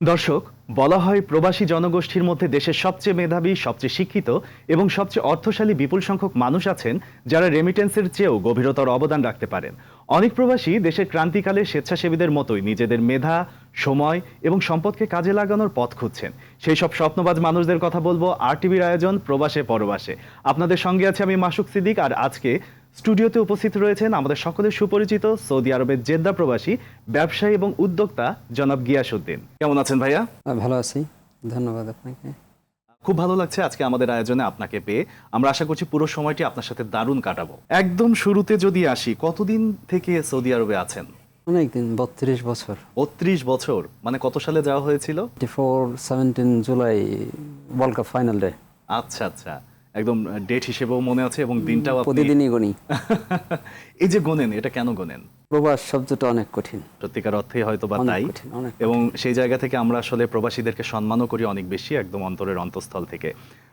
দর্শক, বলা হয় প্রবাসী জনগোষ্ঠীর মধ্যে দেশের সবচেয়ে মেধাবী, সবচেয়ে শিক্ষিত এবং সবচেয়ে অর্থশালী বিপুল সংখ্যক মানুষ আছেন যারা রেমিটেন্সের চেয়েও গভীরতর অবদান রাখতে পারেন। অনেক প্রবাসী দেশের ক্রান্তিকালে স্বেচ্ছাসেবীদের মতোই নিজেদের মেধা, সময় এবং সম্পদকে কাজে লাগানোর পথ খুঁজছেন। সেই সব স্বপ্নবাজ মানুষদের কথা বলব, আর টিভির আয়োজন প্রবাসে পরবাসে। আপনাদের সঙ্গে আছে আমি মাসুক সিদ্দিক, আর আজকে স্টুডিওতে উপস্থিত রয়েছেন আমাদের সকলের সুপরিচিত সৌদি আরবের জেদ্দা প্রবাসী ব্যবসায়ী এবং উদ্যোক্তা জনাব গিয়াসুদ্দিন কেমন আছেন ভাইয়া? ভালো আছি। ধন্যবাদ আপনাকে। খুব ভালো লাগছে আজকে আমাদের আয়োজনে আপনাকে পেয়ে। আমরা আশা করছি পুরো সময়টি আপনার সাথে দারুণ কাটাবো। একদম শুরুতে যদি আসি কতদিন থেকে সৌদি আরবে আছেন? অনেকদিন বত্রিশ বছর। বত্রিশ বছর মানে কত সালে যাওয়া হয়েছিল? Four seventeen July world cup final day আচ্ছা আচ্ছা। একদম ডেট হিসেবেও মনে আছে এবং দিনটাও প্রতিদিনই গণি। এই যে গোনেন এটা কেন গোনেন প্রবাস শব্দটা অনেক কঠিন। সত্যিকার অর্থে হয়তো বা তাই। এবং সেই জায়গা থেকে আমরা আসলে প্রবাসীদেরকে সম্মানও করি অনেক বেশি একদম অন্তরের অন্তঃস্থল থেকে।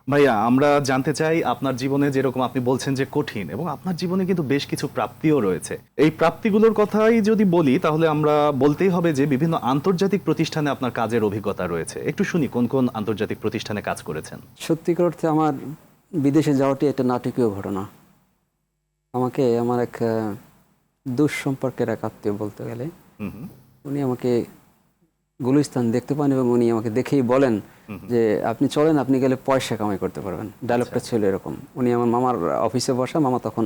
ভাইয়া আমরা জানতে চাই আপনার জীবনে যেরকম আপনি বলছেন যে কঠিন এবং আপনার জীবনে কিন্তু বেশ কিছু প্রাপ্তিও রয়েছে। এই প্রাপ্তিগুলোর কথাই যদি বলি তাহলে আমরা বলতেই হবে যে বিভিন্ন আন্তর্জাতিক প্রতিষ্ঠানে আপনার কাজের অভিজ্ঞতা রয়েছে। একটু শুনি কোন কোন আন্তর্জাতিক প্রতিষ্ঠানে কাজ করেছেন? সত্যিকার অর্থে আমার বিদেশে যাওয়াটি একটা নাটকীয় ঘটনা। আমাকে আমার এক দুঃসম্পর্কের এক আত্মীয় বলতে গেলে উনি আমাকে গুলিস্তান দেখতে পান এবং উনি আমাকে দেখেই বলেন যে আপনি চলেন আপনি গেলে পয়সা কামাই করতে পারবেন। ডায়লগটা ছিল এরকম। উনি আমার মামার অফিসে বসা মামা তখন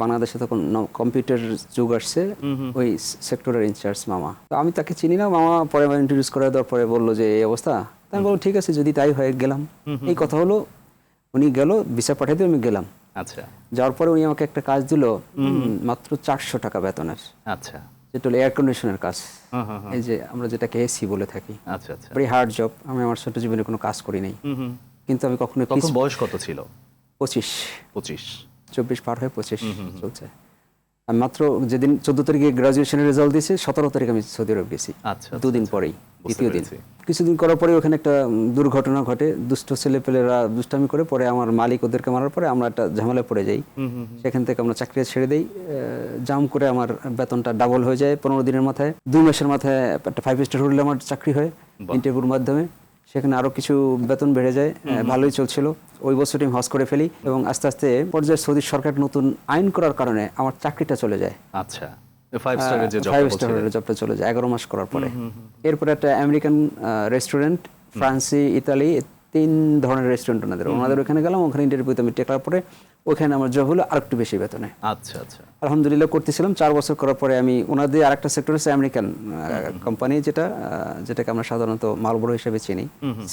বাংলাদেশে তখন কম্পিউটার যুগ আসছে ওই সেক্টরের ইনচার্জ মামা। তো আমি তাকে চিনি না মামা পরে আমার ইন্ট্রোডিউস করে দেওয়ার পরে বলল যে এই অবস্থা? আমি বললাম ঠিক আছে যদি তাই হয়ে গেলাম। এই কথা হলো উনি গেল ভিসা দিয়ে আমি গেলাম। আচ্ছা। যাওয়ার পরে উনি আমাকে একটা কাজ দিল মাত্র চারশো টাকা বেতনের। আচ্ছা। যেটা হলো এয়ার কন্ডিশনের কাজ। এই যে আমরা যেটাকে এসি বলে থাকি। আচ্ছা আচ্ছা। ভেরি হার্ড জব আমি আমার ছোট জীবনে কোনো কাজ করি নাই। কিন্তু আমি কখনো বয়স কত ছিল? পঁচিশ। পঁচিশ। চব্বিশ পার হয়ে পঁচিশ চলছে। আমি মাত্র যেদিন চোদ্দ তারিখে গ্রাজুয়েশনের রেজাল্ট দিয়েছে সতেরো তারিখ আমি সৌদি আরব গেছি। আচ্ছা, আচ্ছা, দুদিন পরেই দ্বিতীয় দিন। কিছুদিন করার পরে ওখানে একটা দুর্ঘটনা ঘটে। দুষ্ট ছেলেপেলেরা দুষ্টামি করে পরে আমার মালিক ওদেরকে মারার পরে আমরা একটা ঝামেলায় পড়ে যাই। সেখান থেকে আমরা চাকরি ছেড়ে দেই। জাম করে আমার বেতনটা ডাবল হয়ে যায় পনেরো দিনের মাথায়। দুই মাসের মাথায় একটা ফাইভ স্টার হোটেলে আমার চাকরি হয় ইন্টারভিউর মাধ্যমে। সেখানে আরও কিছু বেতন বেড়ে যায়। ভালোই চলছিল। ওই বছরটি আমি হজ করে ফেলি এবং আস্তে আস্তে পর্যায়ে সৌদি সরকার নতুন আইন করার কারণে আমার চাকরিটা চলে যায়। আচ্ছা। ফাইভ স্টারের জবটা চলে যায়। এগারো মাস করার পরে। এরপরে একটা আমেরিকান রেস্টুরেন্ট ফ্রান্সি ইতালি তিন ধরনের রেস্টুরেন্ট ওনাদের। ওনাদের ওখানে গেলাম ওখানে ইন্টারভিউতে আমি টেকার পরে ওখানে আমার জব হলো আরেকটু বেশি বেতনে। আচ্ছা আচ্ছা। আলহামদুলিল্লাহ করতেছিলাম চার বছর করার পরে আমি ওনাদের আরেকটা সেক্টর আছে আমেরিকান কোম্পানি যেটা যেটাকে আমরা সাধারণত মালবড় হিসেবে চিনি।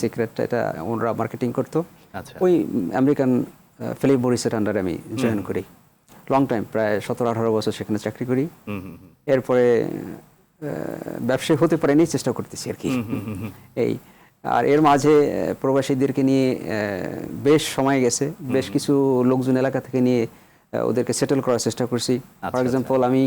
সিক্রেটটা এটা ওনারা মার্কেটিং করতো। আচ্ছা। ওই আমেরিকান ফিলিপ বরিসের আন্ডারে আমি জয়েন করি। লং টাইম প্রায় সতেরো আঠারো বছর সেখানে চাকরি করি। এরপরে ব্যবসায়ী হতে পারেনি চেষ্টা করতেছি আর কি। এই আর এর মাঝে প্রবাসীদেরকে নিয়ে বেশ সময় গেছে। বেশ কিছু লোকজন এলাকা থেকে নিয়ে ওদেরকে সেটেল করার চেষ্টা করছি। ফর এক্সাম্পল আমি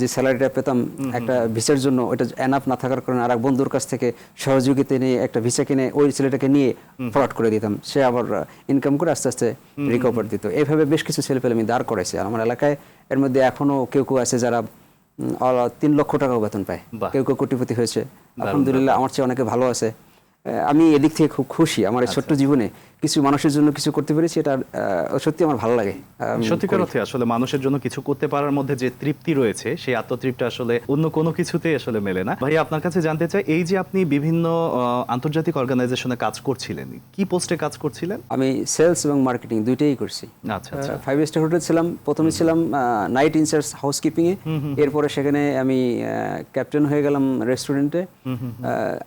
যে স্যালারিটা পেতাম একটা ভিসার জন্য ওটা এনাফ না থাকার কারণে আর এক বন্ধুর কাছ থেকে সহযোগিতা নিয়ে একটা ভিসা কিনে ওই ছেলেটাকে নিয়ে ফ্রড করে দিতাম। সে আবার ইনকাম করে আস্তে আস্তে রিকভার দিত। এইভাবে বেশ কিছু ছেলে পেলে আমি দাঁড় করাইছি। আর আমার এলাকায় এর মধ্যে এখনও কেউ কেউ আছে যারা তিন লক্ষ টাকাও বেতন পায়। কেউ কেউ কোটিপতি হয়েছে। আলহামদুলিল্লাহ আমার চেয়ে অনেকে ভালো আছে। আমি এদিক থেকে খুব খুশি আমার এই ছোট্ট জীবনে। কিছু মানুষের জন্য কিছু করতে পেরেছি এটা সত্যি আমার ভালো লাগে। সত্যিকার অর্থে আসলে মানুষের জন্য কিছু করতে পারার মধ্যে যে তৃপ্তি রয়েছে সেই আত্মতৃপ্তি আসলে অন্য কোনো কিছুতে আসলে মেলে না। ভাই আপনার কাছে জানতে চাই এই যে আপনি বিভিন্ন আন্তর্জাতিক অর্গানাইজেশনে কাজ করছিলেন কি পোস্টে কাজ করছিলেন? আমি সেলস এবং মার্কেটিং দুইটাই করছি। আচ্ছা আচ্ছা। ফাইভ স্টার হোটেল ছিলাম প্রথমে ছিলাম নাইট ইনচার্জ হাউসকিপিং এ। এরপরে সেখানে আমি ক্যাপ্টেন হয়ে গেলাম রেস্টুরেন্টে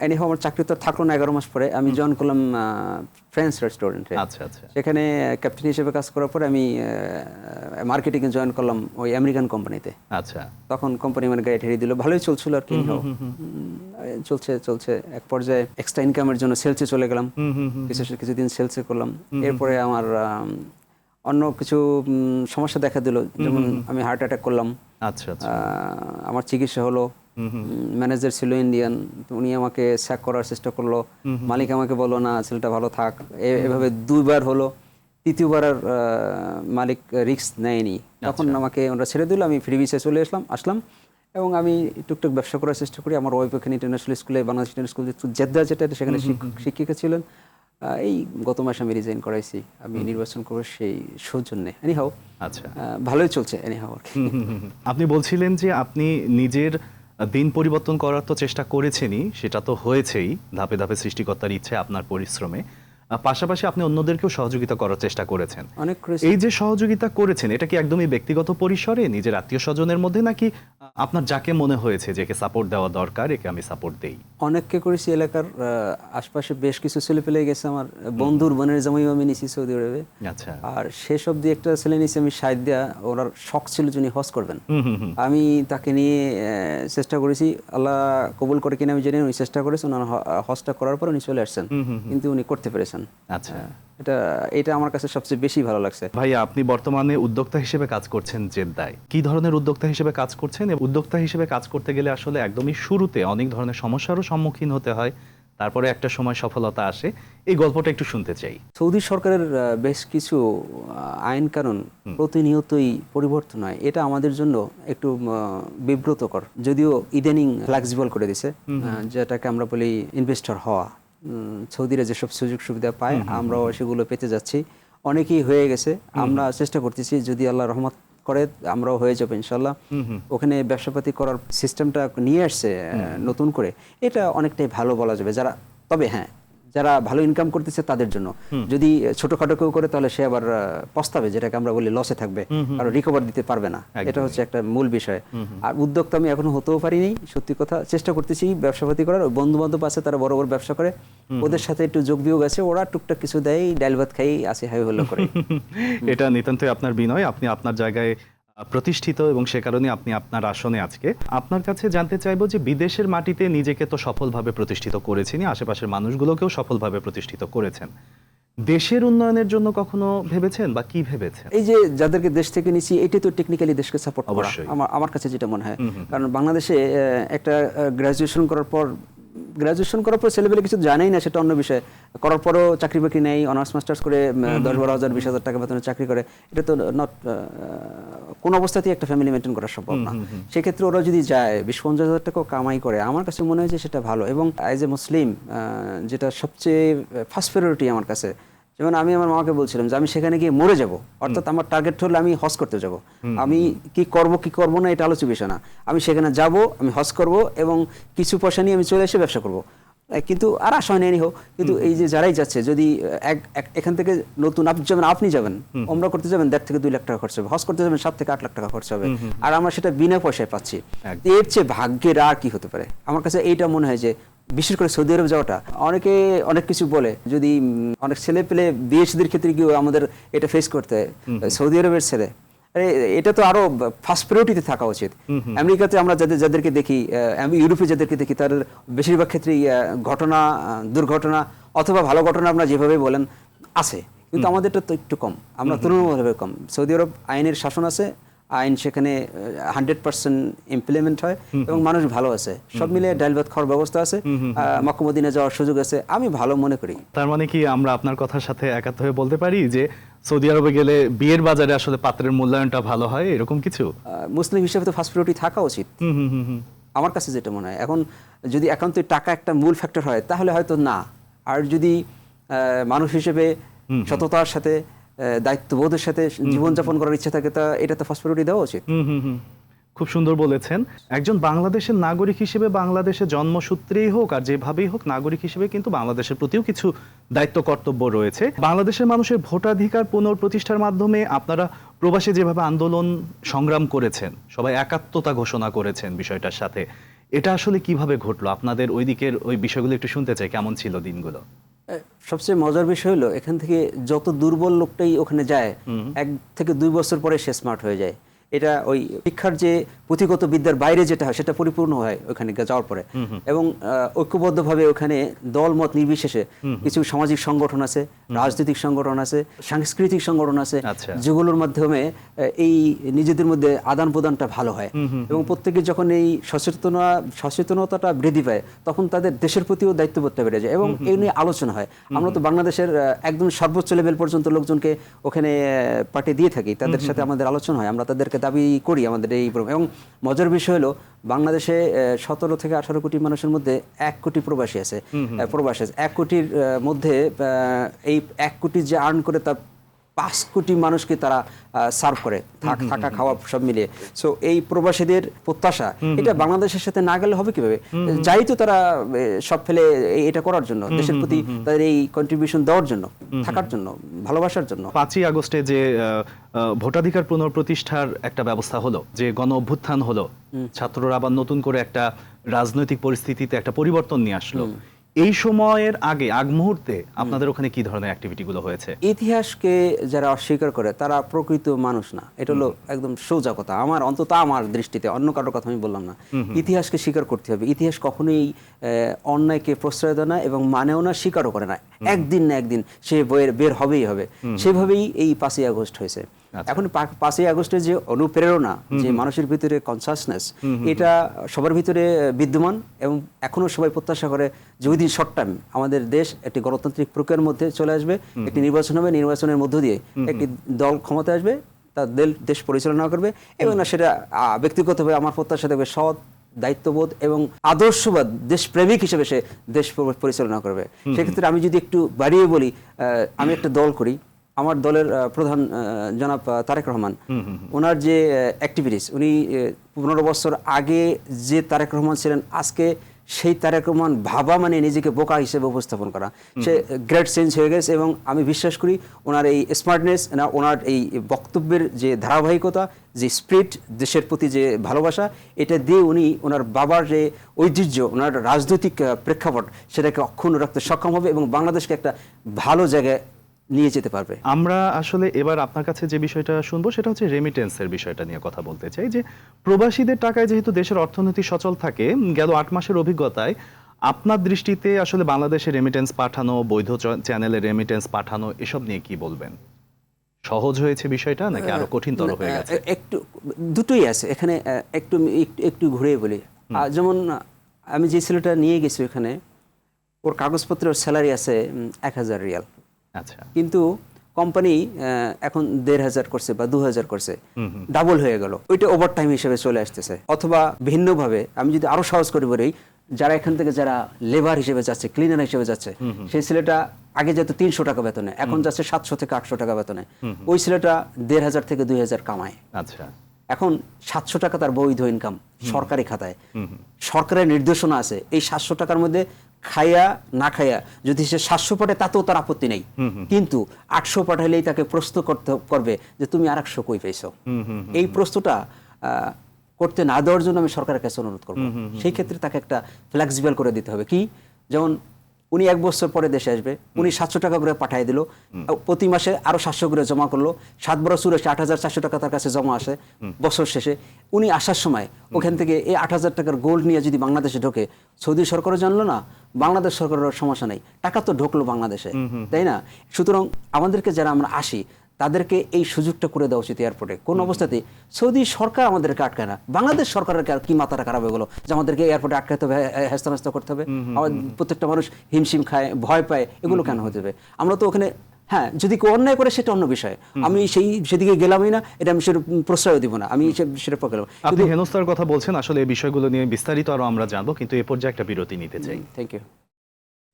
এনিহাও আমার চাকরি তো থাকল না এগারো মাস পরে আমি জয়েন করলাম ফ্রেন্স রেস্টুরেন্টে আচ্ছা আচ্ছা। সেখানে ক্যাপ্টেন হিসেবে কাজ করার পরে আমি মার্কেটিং এ জয়েন করলাম ওই আমেরিকান কোম্পানিতে আচ্ছা। তখন কোম্পানি মানে গাড়ি ঠেড়ে দিল ভালোই চলছিল আর কি। চলছে চলছে। এক পর্যায়ে এক্সট্রা ইনকামের জন্য সেলসে চলে গেলাম। কিছু কিছুদিন সেলসে করলাম। এরপরে আমার অন্য কিছু সমস্যা দেখা দিল। যেমন আমি হার্ট অ্যাটাক করলাম। আচ্ছা আচ্ছা। আমার চিকিৎসা হলো। ম্যানেজার ছিল ইন্ডিয়ান উনি আমাকে স্যাক করার চেষ্টা করল। মালিক আমাকে বলল না ছেলেটা ভালো থাক। এভাবে দুইবার হলো। তৃতীয়বার আর মালিক রিস্ক নেয়নি। তখন আমাকে ওরা ছেড়ে দিল আমি ফ্রি ভিসে চলে আসলাম আসলাম। এবং আমি টুকটুক ব্যবসা করার চেষ্টা করি। আমার ওয়াইফ এখানে ইন্টারন্যাশনাল স্কুলে বাংলাদেশ ইন্টারন্যাশনাল স্কুল জেদ্দা যেটা সেখানে শিক্ষক- ছিলেন। এই গত মাসে আমি রিজাইন করাইছি। আমি নির্বাচন করব সেই সৌজন্যে। এনি এনিহাও আচ্ছা ভালোই চলছে হুম, হুম। আপনি বলছিলেন যে আপনি নিজের দিন পরিবর্তন করার তো চেষ্টা করেছেনই, সেটা তো হয়েছেই, ধাপে ধাপে সৃষ্টিকর্তার ইচ্ছে আপনার পরিশ্রমে। পাশাপাশি আপনি অন্যদেরকেও সহযোগিতা করার চেষ্টা করেছেন। অনেক এই যে সহযোগিতা করেছেন এটা কি একদমই ব্যক্তিগত পরিসরে নিজের আত্মীয় স্বজনের মধ্যে নাকি আপনার যাকে মনে হয়েছে যে একে সাপোর্ট দেওয়া দরকার একে আমি সাপোর্ট দেই? অনেককে করেছি এলাকার আশপাশে বেশ কিছু ছেলে পেলে গেছে আমার বন্ধুর বোনের জামাইও আমি নিছি সৌদি আরবে। আচ্ছা। আর শেষ অব্দি একটা ছেলে নিয়েছি আমি সাইড দেয়া ওনার শখ ছিল যিনি হজ করবেন। আমি তাকে নিয়ে চেষ্টা করেছি আল্লাহ কবুল করে কিনা আমি জেনে উনি চেষ্টা করেছেন ওনার হজটা করার পর উনি চলে আসছেন। কিন্তু উনি করতে পেরেছেন। আচ্ছা। এটা এটা আমার কাছে সবচেয়ে বেশি ভালো লাগছে। ভাইয়া আপনি বর্তমানে উদ্যোক্তা হিসেবে কাজ করছেন জেদ্দায়। কি ধরনের উদ্যোক্তা হিসেবে কাজ করছেন? এবং উদ্যোক্তা হিসেবে কাজ করতে গেলে আসলে একদমই শুরুতে অনেক ধরনের সমস্যারও সম্মুখীন হতে হয়। তারপরে একটা সময় সফলতা আসে। এই গল্পটা একটু শুনতে চাই। সৌদি সরকারের বেশ কিছু আইন কানুন প্রতিনিয়তই পরিবর্তন হয়। এটা আমাদের জন্য একটু বিব্রতকর। যদিও ইদানিং ফ্লেক্সিবল করে দিছে যেটাকে আমরা বলি ইনভেস্টর হওয়া। সৌদিরা যেসব সুযোগ সুবিধা পায় আমরাও সেগুলো পেতে যাচ্ছি। অনেকেই হয়ে গেছে। আমরা চেষ্টা করতেছি যদি আল্লাহ রহমত করে আমরাও হয়ে যাব ইনশাল্লাহ ওখানে ব্যবসাপাতি করার সিস্টেমটা নিয়ে আসছে নতুন করে। এটা অনেকটাই ভালো বলা যাবে। যারা তবে হ্যাঁ যারা ভালো ইনকাম করতেছে তাদের জন্য। যদি ছোটখাটো কেউ করে তাহলে সে আবার পস্তাবে যেটাকে আমরা বলি লসে থাকবে। আর রিকভার দিতে পারবে না। এটা হচ্ছে একটা মূল বিষয়। আর উদ্যোক্তা আমি এখনও হতেও পারিনি সত্যি কথা চেষ্টা করতেছি ব্যবসাপাতি করার। বন্ধু বান্ধব আছে তারা বড় বড় ব্যবসা করে। ওদের সাথে একটু যোগ বিয়োগ আছে ওরা টুকটাক কিছু দেয় ডাল ভাত খাই আসে হাই হলো করে। এটা নিতান্তই আপনার বিনয় আপনি আপনার জায়গায় প্রতিষ্ঠিত এবং সে কারণে আপনি আপনার আসনে আজকে। আপনার কাছে জানতে চাইব যে বিদেশের মাটিতে নিজেকে তো সফলভাবে প্রতিষ্ঠিত করেছেনই আশেপাশের মানুষগুলোকেও সফলভাবে প্রতিষ্ঠিত করেছেন। দেশের উন্নয়নের জন্য কখনো ভেবেছেন বা কি ভেবেছেন? এই যে যাদেরকে দেশ থেকে নিছি এটাই তো টেকনিক্যালি দেশকে সাপোর্ট করা। আমার আমার কাছে যেটা মনে হয়। কারণ বাংলাদেশে একটা গ্রাজুয়েশন করার পর গ্রাজুয়েশন করার পর ছেলেবেলে কিছু জানেই না সেটা অন্য বিষয়। করার পরও চাকরি বাকরি নেই অনার্স মাস্টার্স করে দশ বারো হাজার বিশ হাজার টাকা বেতনে চাকরি করে। এটা তো নট কোন অবস্থাতেই একটা ফ্যামিলি মেনটেন করা সম্ভব না। সেক্ষেত্রে ওরা যদি যায় বিশ পঞ্চাশ হাজার টাকাও কামাই করে আমার কাছে মনে হয় যে সেটা ভালো। এবং অ্যাজ এ মুসলিম যেটা সবচেয়ে ফার্স্ট প্রায়োরিটি আমার কাছে যেমন আমি আমার মাকে বলছিলাম যে আমি সেখানে গিয়ে মরে যাব। অর্থাৎ আমার টার্গেট হলে আমি হজ করতে যাব। আমি কি করব কি করব না এটা আলোচ্য বিষয় না। আমি সেখানে যাব আমি হজ করব এবং কিছু পয়সা নিয়ে আমি চলে এসে ব্যবসা করব। কিন্তু আর আশা নাই হোক কিন্তু এই যে যারাই যাচ্ছে যদি এখান থেকে নতুন আপনি যাবেন আপনি যাবেন ওমরা করতে যাবেন দেড় থেকে দুই লাখ টাকা খরচ হবে। হজ করতে যাবেন সাত থেকে আট লাখ টাকা খরচ হবে। আর আমরা সেটা বিনা পয়সায় পাচ্ছি। এর চেয়ে ভাগ্যের আর কি হতে পারে? আমার কাছে এইটা মনে হয় যে বিশেষ করে সৌদি আরব যাওয়াটা অনেকে অনেক কিছু বলে যদি অনেক ছেলে পেলে বিএসদের ক্ষেত্রে গিয়েও আমাদের এটা ফেস করতে হয়। সৌদি আরবের ছেলে। এটা তো আরও ফার্স্ট প্রায়োরিটিতে থাকা উচিত। আমেরিকাতে আমরা যাদের যাদেরকে দেখি আমি ইউরোপে যাদেরকে দেখি তার বেশিরভাগ ক্ষেত্রেই ঘটনা দুর্ঘটনা অথবা ভালো ঘটনা আপনারা যেভাবে বলেন আছে। কিন্তু আমাদেরটা তো একটু কম। আমরা তুলনামূলকভাবে কম। সৌদি আরব আইনের শাসন আছে আইন সেখানে হান্ড্রেড পার্সেন্ট ইমপ্লিমেন্ট হয় এবং মানুষ ভালো আছে। সব মিলে ডাল ভাত খাওয়ার ব্যবস্থা আছে। মক্কমদিনে যাওয়ার সুযোগ আছে। আমি ভালো মনে করি। তার মানে কি আমরা আপনার কথার সাথে একাত্ম হয়ে বলতে পারি যে সৌদি আরবে গেলে বিয়ের বাজারে আসলে পাত্রের মূল্যায়নটা ভালো হয় এরকম কিছু? মুসলিম হিসেবে তো ফার্স্ট প্রায়োরিটি থাকা উচিত। আমার কাছে যেটা মনে হয় এখন যদি একান্তই টাকা একটা মূল ফ্যাক্টর হয় তাহলে হয়তো না। আর যদি আহ, মানুষ হিসেবে সততার সাথে দায়িত্ববোধের সাথে জীবনযাপন করার ইচ্ছা থাকে তা এটা তো ফার্স্ট প্রায়োরিটি দেওয়া উচিত। খুব সুন্দর বলেছেন। একজন বাংলাদেশের নাগরিক হিসেবে বাংলাদেশের জন্মসূত্রেই হোক আর যেভাবেই হোক নাগরিক হিসেবে কিন্তু বাংলাদেশের প্রতিও কিছু দায়িত্ব কর্তব্য রয়েছে। বাংলাদেশের মানুষের ভোটাধিকার পুনঃপ্রতিষ্ঠার মাধ্যমে আপনারা প্রবাসে যেভাবে আন্দোলন সংগ্রাম করেছেন সবাই একাত্মতা ঘোষণা করেছেন বিষয়টার সাথে এটা আসলে কীভাবে ঘটলো? আপনাদের ওই দিকের ওই বিষয়গুলো একটু শুনতে চাই কেমন ছিল দিনগুলো? সবচেয়ে মজার বিষয় হলো এখান থেকে যত দুর্বল লোকটাই ওখানে যায় এক থেকে দুই বছর পরে সে স্মার্ট হয়ে যায়। এটা ওই শিক্ষার যে পুঁথিগত বিদ্যার বাইরে যেটা হয় সেটা পরিপূর্ণ হয় ওখানে যাওয়ার পরে। এবং ঐক্যবদ্ধভাবে ওখানে দল মত নির্বিশেষে কিছু সামাজিক সংগঠন আছে রাজনৈতিক সংগঠন আছে সাংস্কৃতিক সংগঠন আছে আচ্ছা। যেগুলোর মাধ্যমে এই নিজেদের মধ্যে আদান প্রদানটা ভালো হয়। এবং প্রত্যেকে যখন এই সচেতনা সচেতনতাটা বৃদ্ধি পায় তখন তাদের দেশের প্রতিও দায়িত্ববোধটা বেড়ে যায়। এবং এই নিয়ে আলোচনা হয়। আমরা তো বাংলাদেশের একদম সর্বোচ্চ লেভেল পর্যন্ত লোকজনকে ওখানে পাঠিয়ে দিয়ে থাকি। তাদের সাথে আমাদের আলোচনা হয়। আমরা তাদেরকে দাবি করি আমাদের এই প্রোগ্রাম এবং মজার বিষয় হলো বাংলাদেশে সতেরো থেকে আঠারো কোটি মানুষের মধ্যে এক কোটি প্রবাসী আছে। প্রবাসী আছে। এক কোটির মধ্যে আহ, এই এক কোটি যে আর্ন করে তার পাঁচ কোটি মানুষকে তারা সার্ভ করে থাকা খাওয়া সব মিলিয়ে। সো এই প্রবাসীদের প্রত্যাশা এটা বাংলাদেশের সাথে না গেলে হবে কীভাবে? যাই তো তারা সব ফেলে এটা করার জন্য দেশের প্রতি তাদের এই কন্ট্রিবিউশন দেওয়ার জন্য থাকার জন্য ভালোবাসার জন্য। পাঁচই আগস্টে যে ভোটাধিকার পুনঃপ্রতিষ্ঠার একটা ব্যবস্থা হলো যে গণ অভ্যুত্থান হলো ছাত্ররা আবার নতুন করে একটা রাজনৈতিক পরিস্থিতিতে একটা পরিবর্তন নিয়ে আসলো। এই সময়ের আগে আগ মুহূর্তে আপনাদের ওখানে কি ধরনের অ্যাক্টিভিটি গুলো হয়েছে? ইতিহাসকে যারা অস্বীকার করে তারা প্রকৃত মানুষ না। এটা হলো একদম সোজা কথা। আমার অন্তত আমার দৃষ্টিতে অন্য কারোর কথা আমি বললাম না। ইতিহাসকে স্বীকার করতে হবে। ইতিহাস কখনোই আহ, অন্যায়কে প্রশ্রয় দেয় না এবং মানেও না স্বীকারও করে না। একদিন না একদিন সে বইয়ের বের হবেই হবে। সেভাবেই এই পাঁচই আগস্ট হয়েছে। এখন পাঁচই আগস্টের যে অনুপ্রেরণা যে মানুষের ভিতরে কনসাসনেস এটা সবার ভিতরে বিদ্যমান এবং এখনও সবাই প্রত্যাশা করে যে উইদিন শর্ট টাইম আমাদের দেশ একটি গণতান্ত্রিক প্রক্রিয়ার মধ্যে চলে আসবে একটি নির্বাচন হবে নির্বাচনের মধ্য দিয়ে একটি দল ক্ষমতায় আসবে তার দেল- দেশ পরিচালনা করবে এবং না সেটা ব্যক্তিগতভাবে আমার প্রত্যাশা থাকবে সৎ দায়িত্ববোধ এবং আদর্শবাদ দেশপ্রেমিক হিসেবে সে দেশ পরিচালনা করবে। সেক্ষেত্রে আমি যদি একটু বাড়িয়ে বলি আমি একটা দল করি আমার দলের প্রধান জনাব তারেক রহমান। ওনার যে অ্যাক্টিভিটিস উনি পনেরো বছর আগে যে তারেক রহমান ছিলেন আজকে সেই তারেক রহমান ভাবা মানে নিজেকে বোকা হিসেবে উপস্থাপন করা। সে গ্রেট চেঞ্জ হয়ে গেছে এবং আমি বিশ্বাস করি ওনার এই স্মার্টনেস না ওনার এই বক্তব্যের যে ধারাবাহিকতা যে স্প্রিট দেশের প্রতি যে ভালোবাসা এটা দিয়ে উনি ওনার বাবার যে ঐতিহ্য ওনার রাজনৈতিক প্রেক্ষাপট সেটাকে অক্ষুণ্ণ রাখতে সক্ষম হবে এবং বাংলাদেশকে একটা ভালো জায়গায় নিয়ে যেতে পারবে। আমরা আসলে এবার আপনার কাছে যে বিষয়টা শুনব সেটা হচ্ছে রেমিটেন্সের বিষয়টা নিয়ে কথা বলতে চাই। যে প্রবাসীদের টাকায় যেহেতু দেশের অর্থনীতি সচল থাকে গেল আট মাসের অভিজ্ঞতায় আপনার দৃষ্টিতে আসলে বাংলাদেশে রেমিটেন্স পাঠানো বৈধ চ্যানেলে রেমিটেন্স পাঠানো এসব নিয়ে কি বলবেন? সহজ হয়েছে বিষয়টা নাকি আরও কঠিনতর হয়ে গেছে? একটু দুটোই আছে। এখানে একটু একটু- ঘুরে বলি। যেমন আমি যে ছেলেটা নিয়ে গেছি ওখানে ওর কাগজপত্রের স্যালারি আছে এক হাজার রিয়াল। আচ্ছা। কিন্তু কোম্পানি এখন দেড় হাজার করছে বা দু হাজার করছে ডাবল হয়ে গেল। ওইটা ওভার টাইম হিসেবে চলে আসতেছে। অথবা ভিন্নভাবে আমি যদি আরও সহজ করে বলি যারা এখান থেকে যারা লেবার হিসেবে যাচ্ছে ক্লিনার হিসেবে যাচ্ছে সেই ছেলেটা আগে যেত তিনশো টাকা বেতনে এখন যাচ্ছে সাতশো থেকে আটশো টাকা বেতনে। ওই ছেলেটা দেড় হাজার থেকে দুই হাজার কামায়। আচ্ছা। এখন সাতশো টাকা তার বৈধ ইনকাম সরকারি খাতায়। সরকারের নির্দেশনা আছে এই সাতশো টাকার মধ্যে খাইয়া না খাইয়া যদি সে সাতশো পাঠে তাতেও তার আপত্তি নেই। কিন্তু আটশো পাঠাইলেই তাকে প্রশ্ন করতে করবে যে তুমি আর একশো কই পেয়েছ এই প্রশ্নটা আহ, করতে না দেওয়ার জন্য আমি সরকারের কাছে অনুরোধ করব। সেই ক্ষেত্রে তাকে একটা ফ্লেক্সিবল করে দিতে হবে। কি? যেমন উনি এক বছর পরে দেশে আসবে। উনি সাতশো টাকা করে পাঠিয়ে দিল। প্রতি মাসে আরও সাতশো করে জমা করল। সাত বছর এসে আট হাজার চারশো টাকা তার কাছে জমা আসে বছর শেষে। উনি আসার সময় ওখান থেকে এই আট হাজার টাকার গোল্ড নিয়ে যদি বাংলাদেশে ঢোকে সৌদি সরকারও জানলো না বাংলাদেশ সরকারের সমস্যা নেই। টাকা তো ঢোকলো বাংলাদেশে তাই না? সুতরাং আমাদেরকে যারা আমরা আসি তাদেরকে এই সুযোগটা করে দেওয়া উচিত এয়ারপোর্টে কোন অবস্থাতে সৌদি সরকার আমাদেরকে আটকায় না। বাংলাদেশ সরকারের কা- কি মাথাটা খারাপ হয়ে গেলো? যে আমাদেরকে এয়ারপোর্টে আটকাতে হবে হেস্তা নাস্তা করতে হবে। প্রত্যেকটা মানুষ হিমশিম খায় ভয় পায় এগুলো কেন হতে হবে আমরা তো ওখানে হ্যাঁ যদি কেউ অন্যায় করে সেটা অন্য বিষয়। আমি সেই সেদিকে গেলামই না এটা আমি সেটা প্রশ্রয় দিব না। আমি সেটা পক্ষে গেলাম আপনি হেনস্থার কথা বলছেন আসলে এই বিষয়গুলো নিয়ে বিস্তারিত আরও আমরা জানব কিন্তু এ পর্যায়ে একটা বিরতি নিতে চাই। থ্যাংক ইউ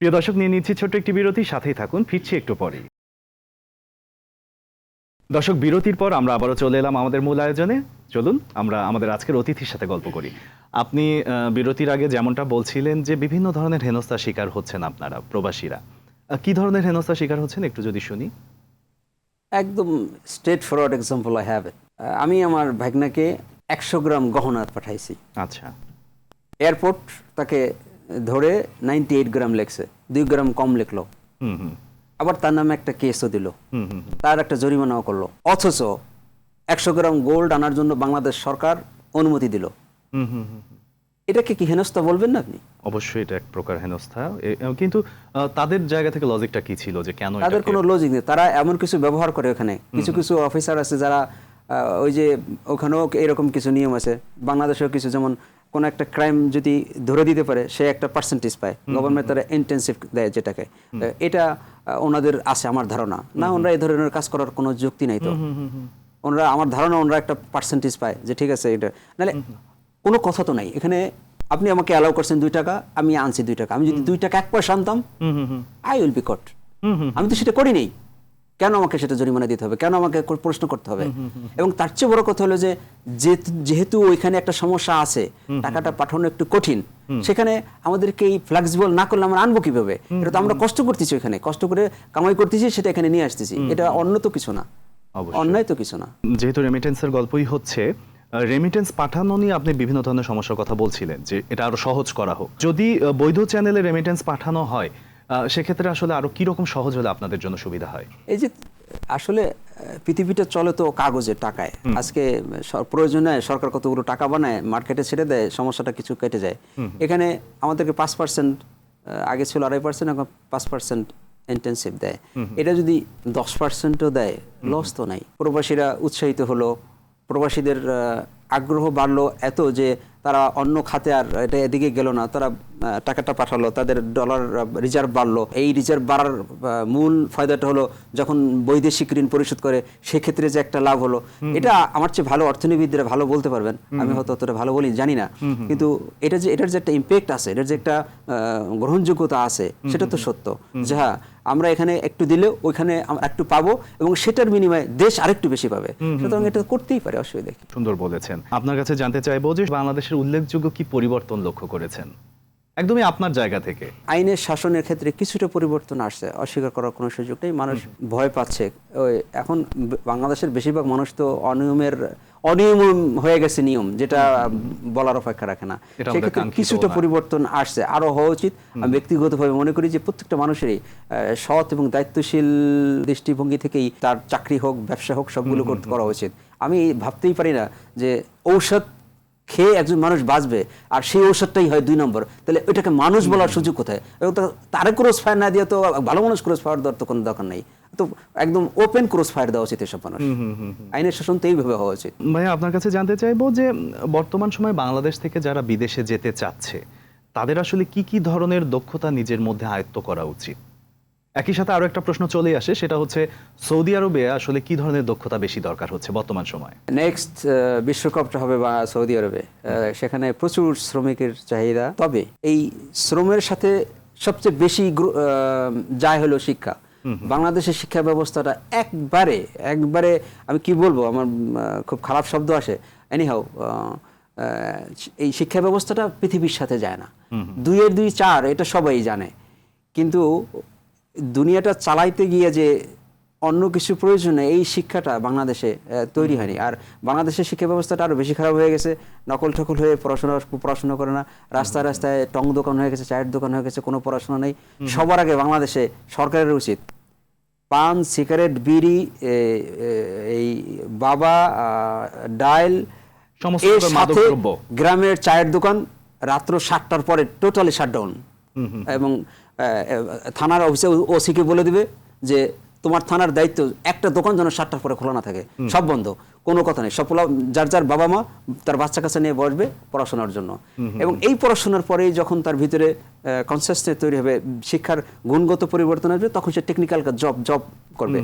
প্রিয় দর্শক নিয়ে নিচ্ছি ছোট্ট একটি বিরতি সাথেই থাকুন ফিরছি একটু পরেই। দর্শক বিরতির পর আমরা আবারও চলে এলাম আমাদের মূল আয়োজনে। চলুন আমরা আমাদের আজকের অতিথির সাথে গল্প করি। আপনি বিরতির আগে যেমনটা বলছিলেন যে বিভিন্ন ধরনের হেনস্থার শিকার হচ্ছেন আপনারা প্রবাসীরা। কি ধরনের হেনস্থার শিকার হচ্ছেন একটু যদি শুনি? একদম straight forward example I have আমি আমার ভাগনাকে একশো গ্রাম গহনা পাঠাইছি। আচ্ছা। এয়ারপোর্ট তাকে ধরে নাইনটি এইট গ্রাম লেখছে দুই গ্রাম কম লেখলো। হুম হুম। আবার তার নামে একটা কেসও দিল। তার একটা জরিমানাও করল। অথচ একশো গ্রাম গোল্ড আনার জন্য বাংলাদেশ সরকার অনুমতি দিল। এটাকে কি হেনস্থা বলবেন না আপনি? অবশ্যই এটা এক প্রকার হেনস্থা। কিন্তু তাদের জায়গা থেকে লজিকটা কি ছিল যে কেন তাদের কোনো লজিক নেই। তারা এমন কিছু ব্যবহার করে ওখানে। কিছু কিছু অফিসার আছে যারা ওই যে ওখানেও এরকম কিছু নিয়ম আছে। বাংলাদেশেও কিছু যেমন কোন একটা ক্রাইম যদি ধরে দিতে পারে সে একটা পার্সেন্টেজ পায়। গভর্নমেন্ট তারা ইন্টেন্সিভ দেয় যেটাকে। এটা ওনাদের আছে আমার ধারণা। না ওনারা এই ধরনের কাজ করার কোনো যুক্তি নাই তো। ওনারা আমার ধারণা ওনারা একটা পার্সেন্টেজ পায় যে ঠিক আছে এটা। নাহলে কোনো কথা তো নাই। এখানে আপনি আমাকে অ্যালাউ করছেন দুই টাকা আমি আনছি দুই টাকা। আমি যদি দুই টাকা এক পয়সা আনতাম আই উইল বি কট আমি তো সেটা করি নেই। কেন আমাকে সেটা জরিমানা দিতে হবে? কেন আমাকে প্রশ্ন করতে হবে? এবং তার চেয়ে বড় কথা হলো যে যেহেতু- ওইখানে একটা সমস্যা আছে টাকাটা পাঠানো একটু কঠিন সেখানে আমাদেরকে এই ফ্লেক্সিবল না করলে আমরা আনব কীভাবে? এটা তো আমরা কষ্ট করতেছি ওখানে কষ্ট করে কামাই করতেছি সেটা এখানে নিয়ে আসতেছি। এটা অন্য তো কিছু না। অন্যায় তো কিছু না। যেহেতু রেমিটেন্সের গল্পই হচ্ছে রেমিটেন্স পাঠানো নিয়ে আপনি বিভিন্ন ধরনের সমস্যার কথা বলছিলেন যে এটা আরও সহজ করা হোক। যদি বৈধ চ্যানেলে রেমিটেন্স পাঠানো হয় সেক্ষেত্রে আসলে আরও কি রকম সহজ হলে আপনাদের জন্য সুবিধা হয়? এই যে আসলে পৃথিবীটা চলে তো কাগজে টাকায়। আজকে প্রয়োজনে সরকার কতগুলো টাকা বানায় মার্কেটে ছেড়ে দেয় সমস্যাটা কিছু কেটে যায়। এখানে আমাদেরকে পাঁচ পার্সেন্ট আগে ছিল আড়াই পার্সেন্ট এখন পাঁচ পার্সেন্ট ইন্টেন্সিভ দেয়। এটা যদি দশ পার্সেন্টও দেয় লস তো নাই। প্রবাসীরা উৎসাহিত হলো প্রবাসীদের আগ্রহ বাড়লো এত যে তারা অন্য খাতে আর এটা এদিকে গেল না তারা টাকাটা পাঠালো তাদের ডলার রিজার্ভ বাড়লো। এই রিজার্ভ বাড়ার মূল ফায়দাটা হলো যখন বৈদেশিক ঋণ পরিশোধ করে সেক্ষেত্রে যে একটা লাভ হলো। এটা আমার চেয়ে ভালো অর্থনীতিবিদরা ভালো বলতে পারবেন আমি হয়তো অতটা ভালো বলি জানি না। কিন্তু এটা যে এটার যে একটা ইম্প্যাক্ট আছে এটার যে একটা গ্রহণযোগ্যতা আছে সেটা তো সত্য। যে হ্যাঁ আমরা এখানে একটু দিলে ওইখানে আমরা একটু পাবো এবং সেটার বিনিময়ে দেশ আরেকটু বেশি পাবে। সুতরাং এটা করতেই পারে অসুবিধা কি? সুন্দর বলেছেন। আপনার কাছে জানতে চাইব যে বাংলাদেশের উল্লেখযোগ্য কি পরিবর্তন লক্ষ্য করেছেন? একদমই আপনার জায়গা থেকে। আইনের শাসনের ক্ষেত্রে কিছুটা পরিবর্তন আসছে অস্বীকার করার কোনো সুযোগ নেই। মানুষ ভয় পাচ্ছে। ওই এখন বাংলাদেশের বেশিরভাগ মানুষ তো অনিয়মের অনিয়ম হয়ে গেছে নিয়ম যেটা বলার অপেক্ষা রাখে না। সেক্ষেত্রে কিছুটা পরিবর্তন আসছে আরও হওয়া উচিত। আমি ব্যক্তিগতভাবে মনে করি যে প্রত্যেকটা মানুষেরই সৎ এবং দায়িত্বশীল দৃষ্টিভঙ্গি থেকেই তার চাকরি হোক ব্যবসা হোক সবগুলো করতে করা উচিত। আমি ভাবতেই পারি না যে ঔষধ খেয়ে একজন মানুষ বাঁচবে আর সেই ঔষধটাই হয় দুই নম্বর। তাহলে ওইটাকে মানুষ বলার সুযোগ কোথায়? তারে ক্রস ফায়ার না দিয়ে তো ভালো মানুষ ক্রস ফায়ার দেওয়ার তো কোনো দরকার নেই। তো একদম ওপেন ক্রস ফায়ার দেওয়া উচিত এসব মানুষ আইনের শাসন তো এইভাবে হওয়া উচিত। ভাইয়া আপনার কাছে জানতে চাইব যে বর্তমান সময়ে বাংলাদেশ থেকে যারা বিদেশে যেতে চাচ্ছে তাদের আসলে কি কি ধরনের দক্ষতা নিজের মধ্যে আয়ত্ত করা উচিত? একই সাথে আরও একটা প্রশ্ন চলে আসে সেটা হচ্ছে সৌদি আরবে আসলে কি ধরনের দক্ষতা বেশি দরকার হচ্ছে বর্তমান সময়ে? নেক্সট বিশ্বকাপটা হবে বা সৌদি আরবে। সেখানে প্রচুর শ্রমিকের চাহিদা। তবে এই শ্রমের সাথে সবচেয়ে বেশি যায় হলো শিক্ষা। বাংলাদেশের শিক্ষা ব্যবস্থাটা একবারে একবারে আমি কি বলব আমার খুব খারাপ শব্দ আসে। এনিহাও এই শিক্ষা ব্যবস্থাটা পৃথিবীর সাথে যায় না। দুইয়ের দুই চার এটা সবাই জানে। কিন্তু দুনিয়াটা চালাইতে গিয়ে যে অন্য কিছু প্রয়োজনে এই শিক্ষাটা বাংলাদেশে তৈরি হয়নি। আর বাংলাদেশের শিক্ষা ব্যবস্থাটা আরও বেশি খারাপ হয়ে গেছে। নকল ঠকল হয়ে পড়াশোনা পড়াশোনা করে না। রাস্তায় রাস্তায় টং দোকান হয়ে গেছে চায়ের দোকান হয়ে গেছে কোনো পড়াশোনা নেই। সবার আগে বাংলাদেশে সরকারের উচিত পান সিগারেট বিড়ি এই বাবা ডাইল সমস্ত এর সাথে গ্রামের চায়ের দোকান রাত্র সাতটার পরে টোটালি শাটডাউন এবং থানার অফিসে ওসিকে বলে দিবে যে তোমার থানার দায়িত্ব একটা দোকান যেন সাতটার পরে খোলা না থাকে। সব বন্ধ। কোনো কথা নেই। সব যার যার বাবা মা তার বাচ্চা কাছে নিয়ে বসবে পড়াশোনার জন্য। এবং এই পড়াশোনার পরেই যখন তার ভিতরে কনসিয়াসনেস তৈরি হবে শিক্ষার গুণগত পরিবর্তন আসবে তখন সে টেকনিক্যাল জব জব করবে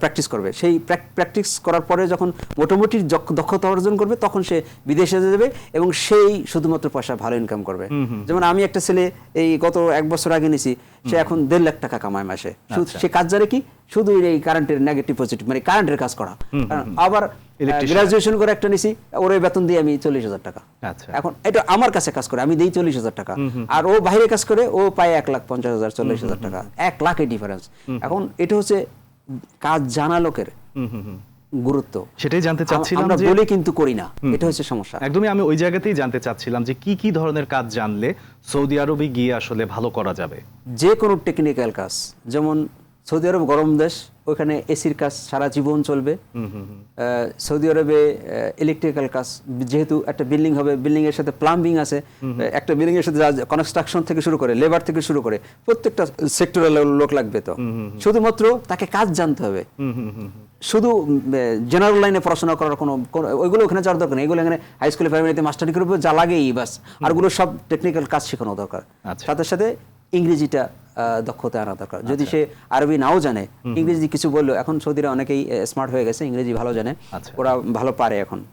প্র্যাকটিস করবে। সেই প্র্যাকটিস করার পরে যখন মোটামুটি দক্ষতা অর্জন করবে তখন সে বিদেশে যাবে এবং সেই শুধুমাত্র পয়সা ভালো ইনকাম করবে। যেমন আমি একটা ছেলে এই গত এক বছর আগে নিছি সে এখন দেড় লাখ টাকা কামায় মাসে। শুধু সে কাজ জানে কি? শুধু এই কারেন্টের নেগেটিভ পজিটিভ মানে কারেন্টের কাজ করা। আবার। গ্রাজুয়েশন করে একটা নিছি ওর বেতন দিয়ে আমি চল্লিশ হাজার টাকা। আচ্ছা। এখন এটা আমার কাছে কাজ করে আমি দিই চল্লিশ হাজার টাকা। আর ও বাইরে কাজ করে ও পায় এক লাখ পঞ্চাশ হাজার চল্লিশ হাজার টাকা। এক লাখের ডিফারেন্স এখন এটা হচ্ছে কাজ জানা লোকের গুরুত্ব। সেটাই জানতে চাচ্ছিলাম আমরা বলি কিন্তু করি না এটা হচ্ছে সমস্যা। একদমই আমি ওই জায়গাতেই জানতে চাচ্ছিলাম যে কি কি ধরনের কাজ জানলে সৌদি আরবে গিয়ে আসলে ভালো করা যাবে? যে কোনো টেকনিক্যাল কাজ যেমন সৌদি আরব গরম দেশ ওখানে এসির কাজ সারা জীবন চলবে। সৌদি আরবে ইলেকট্রিক্যাল কাজ যেহেতু একটা বিল্ডিং হবে বিল্ডিং এর সাথে প্লাম্বিং আছে একটা বিল্ডিং এর সাথে কনস্ট্রাকশন থেকে শুরু করে লেবার থেকে শুরু করে প্রত্যেকটা সেক্টরের লোক লাগবে তো। শুধুমাত্র তাকে কাজ জানতে হবে। শুধু জেনারেল লাইনে পড়াশোনা করার কোনো ওইগুলো ওখানে যাওয়ার দরকার নেই। এগুলো এখানে হাই স্কুলে প্রাইমারিতে মাস্টারি করবে যা লাগেই বাস। আর ওগুলো সব টেকনিক্যাল কাজ শেখানো দরকার। আচ্ছা। সাথে সাথে ইংরেজিটা দক্ষতা আনা দরকার। যদি সে আরবি নাও জানে ইংরেজি কিছু বলল এখন সৌদিরা অনেকেই স্মার্ট হয়ে গেছে ইংরেজি ভালো জানে। আচ্ছা। ওরা ভালো পারে এখন।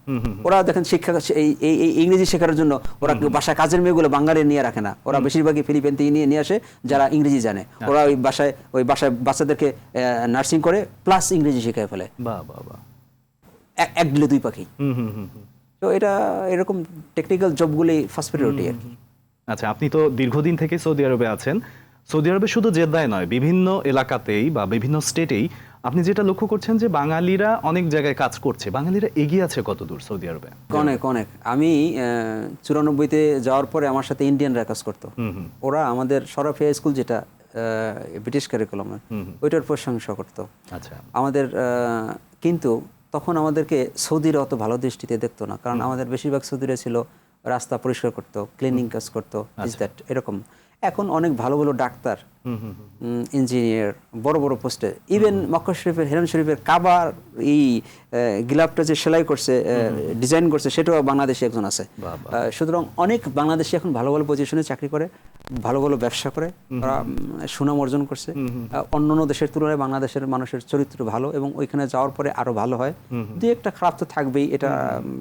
ওরা দেখেন শিক্ষা এই ইংরেজি শেখার জন্য ওরা বাসা কাজের মেয়েগুলো বাঙালি নিয়ে রাখে না। ওরা বেশিরভাগই ফিলিপিন থেকে নিয়ে নিয়ে আসে যারা ইংরেজি জানে। ওরা ওই বাসায় ওই বাসায় বাচ্চাদেরকে নার্সিং করে প্লাস ইংরেজি শেখায় ফেলে। এক- দিলে দুই পাখি। তো এটা এরকম টেকনিক্যাল জবগুলি ফার্স্ট প্রায়োরিটি আর কি। আচ্ছা আপনি তো দীর্ঘদিন থেকে সৌদি আরবে আছেন। সৌদি আরবে শুধু জেদ্দায় নয় বিভিন্ন এলাকাতেই বা বিভিন্ন স্টেটেই আপনি যেটা লক্ষ্য করছেন যে বাঙালিরা অনেক জায়গায় কাজ করছে। বাঙালিরা এগিয়ে আছে কত দূর সৌদি আরবে? অনেক অনেক। আমি চুরানব্বইতে যাওয়ার পরে আমার সাথে ইন্ডিয়ানরা কাজ করতো। ওরা আমাদের সরফিয়া স্কুল যেটা ব্রিটিশ কারিকুলামের ওইটার প্রশংসা করতো। আচ্ছা। আমাদের কিন্তু তখন আমাদেরকে সৌদিরা অত ভালো দৃষ্টিতে দেখতো না। কারণ আমাদের বেশিরভাগ সৌদিরা ছিল রাস্তা পরিষ্কার করতো ক্লিনিং কাজ করতো ইস দ্যাট এরকম। এখন অনেক ভালো ভালো ডাক্তার। ইঞ্জিনিয়ার বড় বড় পোস্টে ইভেন মক্কা শরীফের হেরান শরীফের কাবার এই গিলাপটা যে সেলাই করছে ডিজাইন করছে সেটাও বাংলাদেশে একজন আছে। সুতরাং অনেক বাংলাদেশি এখন ভালো ভালো পজিশনে চাকরি করে ভালো ভালো ব্যবসা করে তারা সুনাম অর্জন করছে। আহ, অন্যান্য দেশের তুলনায় বাংলাদেশের মানুষের চরিত্র ভালো এবং ওইখানে যাওয়ার পরে আরও ভালো হয়। দুই একটা খারাপ তো থাকবেই এটা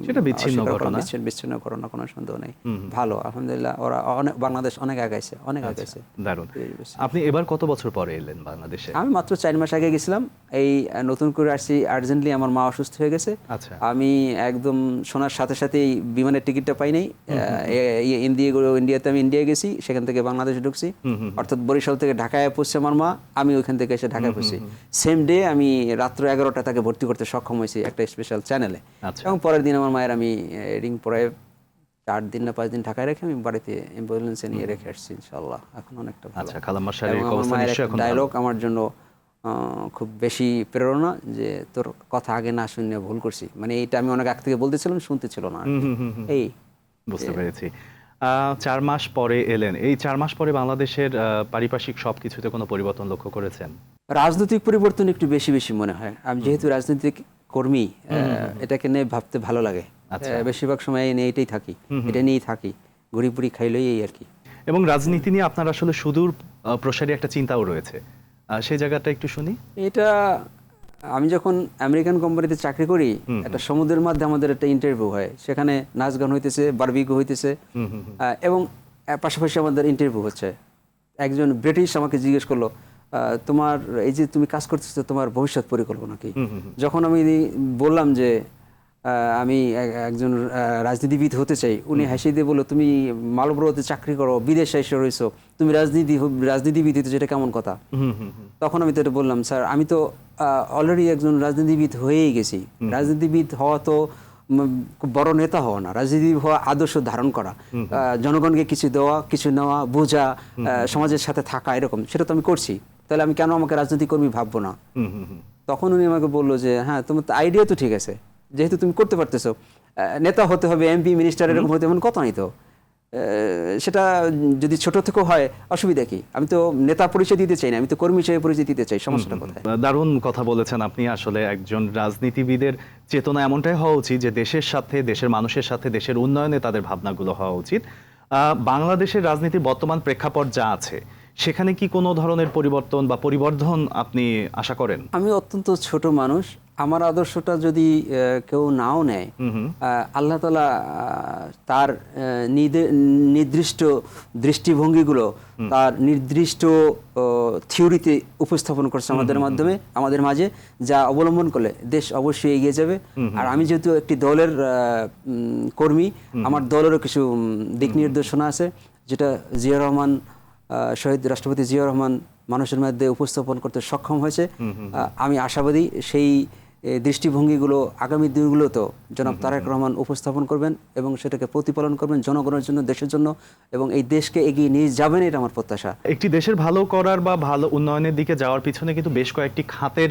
সেটা বিচ্ছিন্ন ঘটনা। বিচ্ছিন্ন ঘটনা কোনো সন্দেহ নেই। ভালো আলহামদুলিল্লাহ ওরা অনেক বাংলাদেশ অনেক আগাইছে অনেক আচ্ছা। আগাইছে। দারুণ। আপনি এবার কত বছর পরে এলেন বাংলাদেশে? আমি মাত্র চার মাস আগে গেছিলাম। এই নতুন করে আসছি আর্জেন্টলি আমার মা অসুস্থ হয়ে গেছে। আচ্ছা। আমি একদম শোনার সাথে সাথেই বিমানের টিকিটটা পাই নাই। ইন্ডিয়া ইন্ডিয়াতে আমি ইন্ডিয়া গেছি সেখান থেকে বাংলাদেশে ঢুকছি। অর্থাৎ বরিশাল থেকে ঢাকায় পড়ছে আমার মা আমি ওইখান থেকে এসে ঢাকায় পড়ছি সেম ডে আমি রাত্র এগারোটা তাকে ভর্তি করতে সক্ষম হয়েছি একটা স্পেশাল চ্যানেলে। এবং পরের দিন আমার মায়ের আমি রিং পরে চার দিন না পাঁচ দিন ঢাকায় রেখে আমি বাড়িতে অ্যাম্বুলেন্সে নিয়ে রেখে আসছি ইনশাল্লাহ এখন অনেকটা ভালো। আচ্ছা খালাম্মার শারীরিক অবস্থা নিশ্চয়ই এখন ডায়লগ আমার জন্য খুব বেশি প্রেরণা যে তোর কথা আগে না শুনে ভুল করছি। মানে এইটা আমি অনেক আগ থেকে বলতেছিলাম শুনতে ছিল না এই বুঝতে পেরেছি। চার মাস পরে এলেন। এই চার মাস পরে বাংলাদেশের পারিপার্শ্বিক সবকিছুতে কোনো পরিবর্তন লক্ষ্য করেছেন? রাজনৈতিক পরিবর্তন একটু বেশি বেশি মনে হয়। আমি যেহেতু রাজনৈতিক কর্মী এটাকে নিয়ে ভাবতে ভালো লাগে। বেশিরভাগ সময় এই নিয়ে এটাই থাকি এটা নিয়েই থাকি। ঘুরি পুরি খাইলই এই আর কি। এবং রাজনীতি নিয়ে আপনার আসলে সুদূর প্রসারী একটা চিন্তাও রয়েছে। সেই জায়গাটা একটু শুনি। এটা আমি যখন আমেরিকান কোম্পানিতে চাকরি করি একটা সমুদ্রের মধ্যে আমাদের একটা ইন্টারভিউ হয়। সেখানে নাচ গান হইতেছে বারবিকু হইতেছে। এবং পাশাপাশি আমাদের ইন্টারভিউ হচ্ছে। একজন ব্রিটিশ আমাকে জিজ্ঞেস করল তোমার এই যে তুমি কাজ করতেছো তোমার ভবিষ্যৎ পরিকল্পনা কি? যখন আমি বললাম যে আমি একজন রাজনীতিবিদ হতে চাই। উনি হাসি দিয়ে বলল তুমি মালব্রতে চাকরি করো বিদেশে এসে রয়েছো। তুমি রাজনীতি রাজনীতিবিদ হতে যেটা কেমন কথা। তখন আমি তো এটা বললাম স্যার আমি তো অলরেডি একজন রাজনীতিবিদ হয়েই গেছি। রাজনীতিবিদ হওয়া তো খুব বড় নেতা হওয়া না। রাজনীতিবিদ হওয়া আদর্শ ধারণ করা। আহ, জনগণকে কিছু দেওয়া কিছু নেওয়া বোঝা সমাজের সাথে থাকা এরকম। সেটা তো আমি করছি। তাহলে আমি কেন আমাকে রাজনীতি কর্মী ভাববো না। তখন উনি আমাকে বলল যে হ্যাঁ তোমার আইডিয়া তো ঠিক আছে। যেহেতু তুমি করতে পারতেছো নেতা হতে হবে এমপি মিনিস্টার এরকম হতে এমন কথা নাই তো। সেটা যদি ছোট থেকেও হয় অসুবিধা কি? আমি তো নেতা পরিচয় দিতে চাই না আমি তো কর্মী হিসেবে পরিচয় দিতে চাই সমস্যাটা কোথায়? দারুণ কথা বলেছেন আপনি আসলে একজন রাজনীতিবিদের চেতনা এমনটাই হওয়া উচিত যে দেশের সাথে দেশের মানুষের সাথে দেশের উন্নয়নে তাদের ভাবনাগুলো হওয়া উচিত। বাংলাদেশের রাজনীতির বর্তমান প্রেক্ষাপট যা আছে সেখানে কি কোনো ধরনের পরিবর্তন বা পরিবর্ধন আপনি আশা করেন? আমি অত্যন্ত ছোট মানুষ আমার আদর্শটা যদি কেউ নাও নেয় আল্লাহ তালা তার নির্দিষ্ট দৃষ্টিভঙ্গিগুলো তার নির্দিষ্ট থিওরিতে উপস্থাপন করছে আমাদের মাধ্যমে আমাদের মাঝে যা অবলম্বন করলে দেশ অবশ্যই এগিয়ে যাবে। আর আমি যেহেতু একটি দলের কর্মী আমার দলেরও কিছু দিক নির্দেশনা আছে যেটা জিয়া রহমান শহীদ রাষ্ট্রপতি জিয়া রহমান মানুষের মধ্যে উপস্থাপন করতে সক্ষম হয়েছে। আমি আশাবাদী সেই এ, দৃষ্টিভঙ্গিগুলো আগামী দিনগুলোতেও জনাব তারেক রহমান উপস্থাপন করবেন এবং সেটাকে প্রতিপালন করবেন জনগণের জন্য দেশের জন্য এবং এই দেশকে এগিয়ে নিয়ে যাবেন এটা আমার প্রত্যাশা। একটি দেশের ভালো করার বা ভালো উন্নয়নের দিকে যাওয়ার পিছনে কিন্তু বেশ কয়েকটি খাতের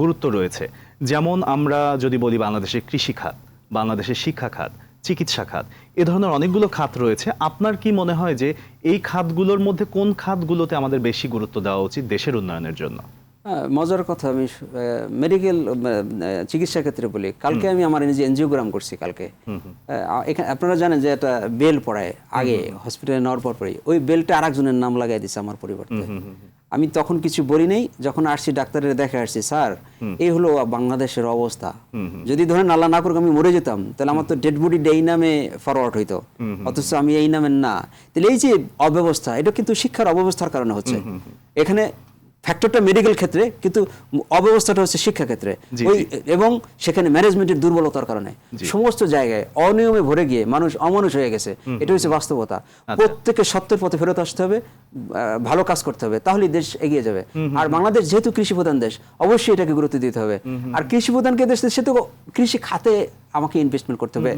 গুরুত্ব রয়েছে। যেমন আমরা যদি বলি বাংলাদেশের কৃষি খাত বাংলাদেশের শিক্ষা খাত চিকিৎসা খাত এ ধরনের অনেকগুলো খাত রয়েছে। আপনার কি মনে হয় যে এই খাতগুলোর মধ্যে কোন খাতগুলোতে আমাদের বেশি গুরুত্ব দেওয়া উচিত দেশের উন্নয়নের জন্য? মজার কথা আমি মেডিকেল চিকিৎসা ক্ষেত্রে বলি। কালকে আমি আমার নিজে এনজিওগ্রাম করছি কালকে। এখানে আপনারা জানেন যে একটা বেল পড়ায় আগে হসপিটালে নেওয়ার পর পরই ওই বেলটা আরেকজনের নাম লাগাই দিছে আমার পরিবর্তে। আমি তখন কিছু বলি নাই যখন আসছি ডাক্তারের দেখে আসছি স্যার এই হলো বাংলাদেশের অবস্থা। যদি ধরেন আল্লাহ না করুক আমি মরে যেতাম। তাহলে আমার তো ডেড বডি এই নামে ফরওয়ার্ড হইতো। অথচ আমি এই নামের না। তাহলে এই যে অব্যবস্থা এটা কিন্তু শিক্ষার অব্যবস্থার কারণে হচ্ছে। এখানে ফ্যাক্টরটা মেডিকেল ক্ষেত্রে কিন্তু অব্যবস্থাটা হচ্ছে শিক্ষা ক্ষেত্রে ওই এবং সেখানে ম্যানেজমেন্টের দুর্বলতার কারণে। সমস্ত জায়গায় অনিয়মে ভরে গিয়ে মানুষ অমানুষ হয়ে গেছে। এটা হচ্ছে বাস্তবতা। প্রত্যেকে সত্যের পথে ফেরত আসতে হবে ভালো কাজ করতে হবে তাহলে দেশ এগিয়ে যাবে। আর বাংলাদেশ যেহেতু কৃষি প্রধান দেশ অবশ্যই এটাকে গুরুত্ব দিতে হবে। আর কৃষি প্রধানকে দেশ সে তো কৃষি খাতে আমাকে ইনভেস্টমেন্ট করতে হবে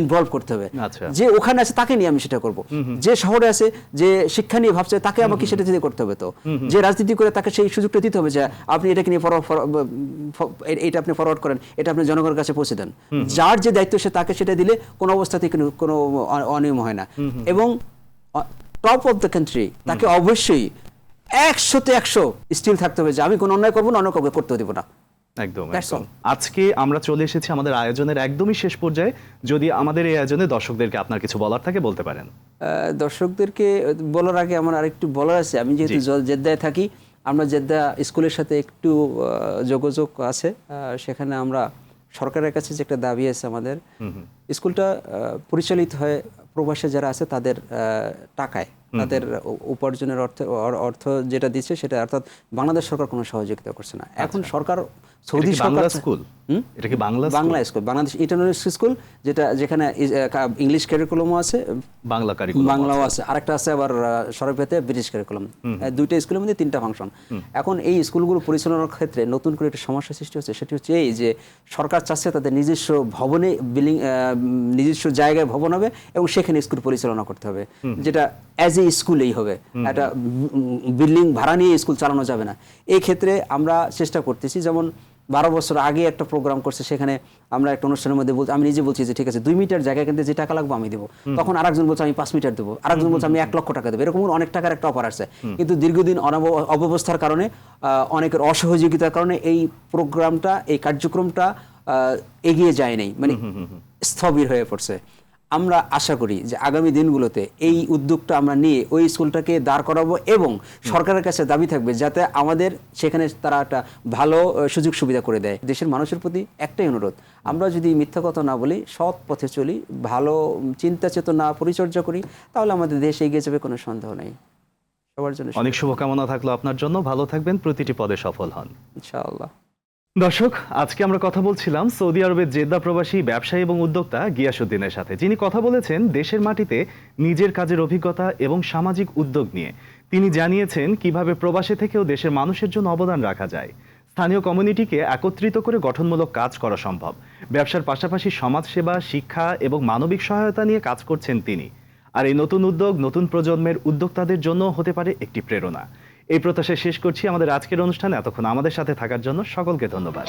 ইনভলভ করতে হবে। আচ্ছা। যে ওখানে আছে তাকে নিয়ে আমি সেটা করব। যে শহরে আছে যে শিক্ষা নিয়ে ভাবছে তাকে আমাকে সেটা দিয়ে করতে হবে তো। যে রাজনীতি করে তাকে সেই সুযোগটা দিতে হবে যে আপনি এটাকে নিয়ে ফরওয়ার্ড এটা আপনি ফরওয়ার্ড করেন এটা আপনি জনগণের কাছে পৌঁছে দেন। যার যে দায়িত্ব সে তাকে সেটা দিলে কোনো অবস্থাতেই কোনো কোনো অনিয়ম হয় না। এবং টপ অফ দ্য কান্ট্রি তাকে অবশ্যই একশোতে একশো স্টিল থাকতে হবে যে আমি কোনো অন্যায় করব না অন্য কাউকে করতে দেবো না। একদম আজকে আমরা চলে এসেছি আমাদের আয়োজনের একদমই শেষ পর্যায়ে যদি আমাদের এই আয়োজনে দর্শকদেরকে আপনার কিছু বলার থাকে বলতে পারেন। দর্শকদেরকে বলার আগে আমার আরেকটু বলার আছে আমি যেহেতু জেদ্দায় থাকি আমরা জেদ্দা স্কুলের সাথে একটু যোগাযোগ আছে সেখানে আমরা সরকারের কাছে যে একটা দাবি আছে আমাদের স্কুলটা পরিচালিত হয় প্রবাসে যারা আছে তাদের আহ, টাকায় তাদের উপার্জনের অর্থ অর্থ যেটা দিচ্ছে সেটা অর্থাৎ বাংলাদেশ সরকার কোনো সহযোগিতা করছে না। এখন সরকার সৌদি বাংলা স্কুল? এটা কি Bangla Bangla school Bangladesh international school যেটা যেখানে ইংলিশ ক্যারিকুলামও আছে বাংলা কারিকুলাম বাংলাও আছে। আরেকটা আছে আবার সরবেতে ব্রিটিশ কারিকুলাম দুইটা স্কুলের মধ্যে তিনটা ফাংশন এখন এই স্কুলগুলো পরিচালনার ক্ষেত্রে নতুন করে একটা সমস্যা সৃষ্টি হচ্ছে সেটি হচ্ছে এই যে সরকার চাচ্ছে তাদের নিজস্ব ভবনে বিল্ডিং নিজস্ব জায়গায় ভবন হবে এবং সেখানে স্কুল পরিচালনা করতে হবে। যেটা অ্যাজ এ স্কুলেই হবে। একটা বিল্ডিং ভাড়া নিয়ে স্কুল চালানো যাবে না। এই ক্ষেত্রে আমরা চেষ্টা করতেছি যেমন বারো বছর আগে একটা প্রোগ্রাম করছে সেখানে আমরা একটা অনুষ্ঠানের মধ্যে বলছি আমি নিজে বলছি যে ঠিক আছে দুই মিটার জায়গায় কিন্তু যে টাকা লাগবে আমি দেবো। তখন আরেকজন বলছে আমি পাঁচ মিটার দেবো। আরেকজন বলছে আমি এক লক্ষ টাকা দেবো। এরকম অনেক টাকার একটা অফার আছে কিন্তু দীর্ঘদিন অব্যবস্থার কারণে অনেকের অসহযোগিতার কারণে এই প্রোগ্রামটা এই কার্যক্রমটা আহ, এগিয়ে যায় নাই। মানে স্থবির হয়ে পড়ছে। আমরা আশা করি যে আগামী দিনগুলোতে এই উদ্যোগটা আমরা নিয়ে ওই স্কুলটাকে দাঁড় করাবো এবং সরকারের কাছে দাবি থাকবে যাতে আমাদের সেখানে তারা একটা ভালো সুযোগ সুবিধা করে দেয়। দেশের মানুষের প্রতি একটাই অনুরোধ। আমরা যদি মিথ্যা কথা না বলি সৎ পথে চলি ভালো চিন্তা চেতনা পরিচর্যা করি তাহলে আমাদের দেশ এগিয়ে যাবে কোনো সন্দেহ নেই। সবার জন্য অনেক শুভকামনা থাকল আপনার জন্য। ভালো থাকবেন। প্রতিটি পদে সফল হন। ইনশাআল্লাহ। দর্শক, আজকে আমরা কথা বলছিলাম সৌদি আরবের জেদ্দা প্রবাসী, ব্যবসায়ী এবং উদ্যোক্তা গিয়াসুদ্দিনের সাথে, যিনি কথা বলেছেন দেশের মাটিতে নিজের কাজের অভিজ্ঞতা এবং সামাজিক উদ্যোগ নিয়ে। তিনি জানিয়েছেন কীভাবে প্রবাসে থেকেও দেশের মানুষের জন্য অবদান রাখা যায়। স্থানীয় কমিউনিটিকে একত্রিত করে গঠনমূলক কাজ করা সম্ভব। ব্যবসার পাশাপাশি সমাজসেবা, শিক্ষা এবং মানবিক সহায়তা নিয়ে কাজ করছেন তিনি। আর এই নতুন উদ্যোগ, নতুন প্রজন্মের উদ্যোক্তাদের জন্য হতে পারে একটি প্রেরণা। এই প্রত্যাশায় শেষ করছি। আমাদের আজকের অনুষ্ঠানে এতক্ষণ আমাদের সাথে থাকার জন্য সকলকে ধন্যবাদ।